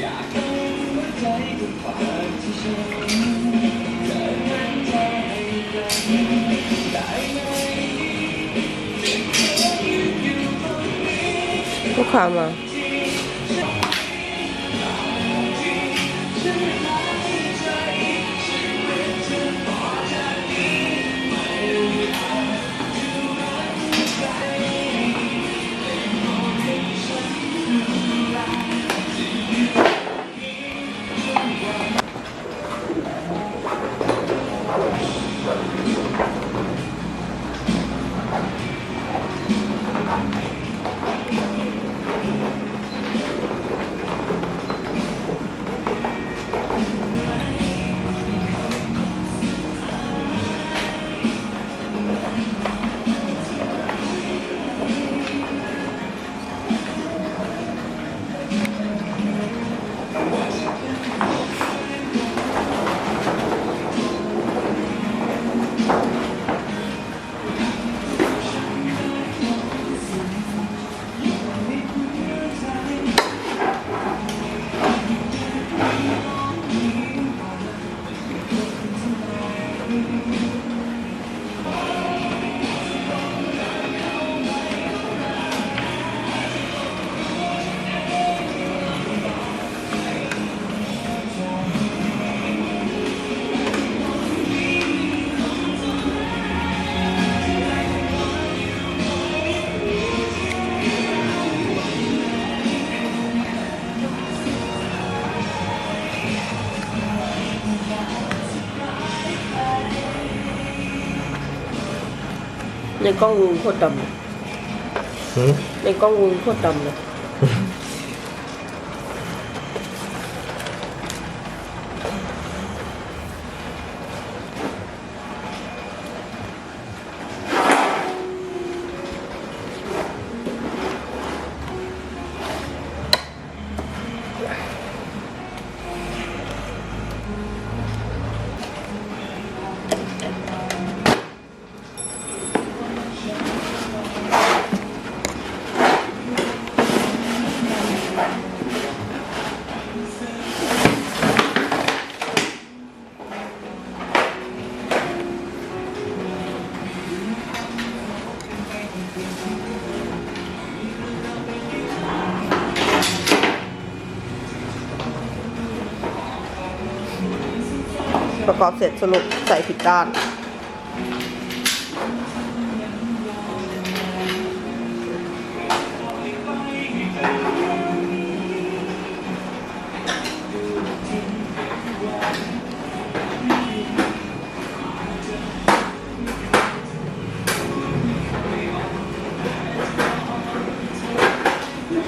อยากรู้ว่าใจกับปากที่ฉันจะมั่นใจกันได้ไหม不垮吗？ กล้องวงโคตรดำเลยหืมในกล้องวงโคตรดำเลย ประกอบเสร็จสรุปใส่ผิดด้าน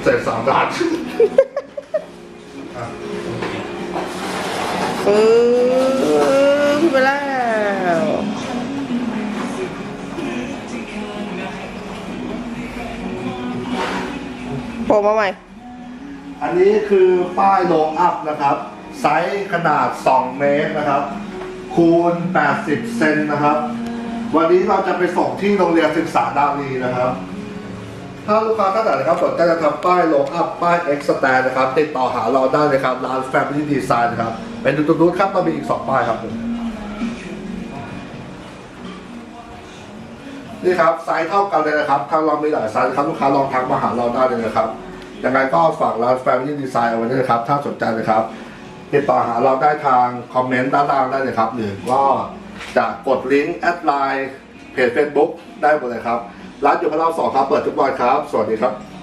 เสร็จสามด้าน ปึ้ง ผล่มาใหม่ อันนี้คือป้ายโลอัพนะครับ ไซส์ขนาด 2 เมตรนะครับ คูณ 80 เซนนะครับ วันนี้เราจะไปส่งที่โรงเรียนศึกษาดาวีนะครับ ถ้าลูกค้าท่านไหนนะครับสนใจจะทำป้ายโลอัพ ป้ายเอ็กซ์แตนนะครับ ติดต่อหาเราได้เลยครับร้าน Family Design นะครับ เป็นดูตูดครับเรามีอีก 2 ป้ายครับผมนี่ครับไซส์เท่ากันเลยนะครับทางเรามีหลายไซส์นะครับลูกค้าลองทักมาหาเราได้เลยนะครับ ยังไงก็ฝากร้าน Family Design เอาไว้ด้วยนะครับ ถ้าสนใจนะครับ ติดต่อหาเราได้ทางคอมเมนต์ด้านล่างได้เลยครับ หรือก็จะกดลิงก์แอดไลน์เพจ Facebook ได้หมดเลยครับ ร้านอยู่พระรามสองครับ เปิดทุกวันครับ สวัสดีครับ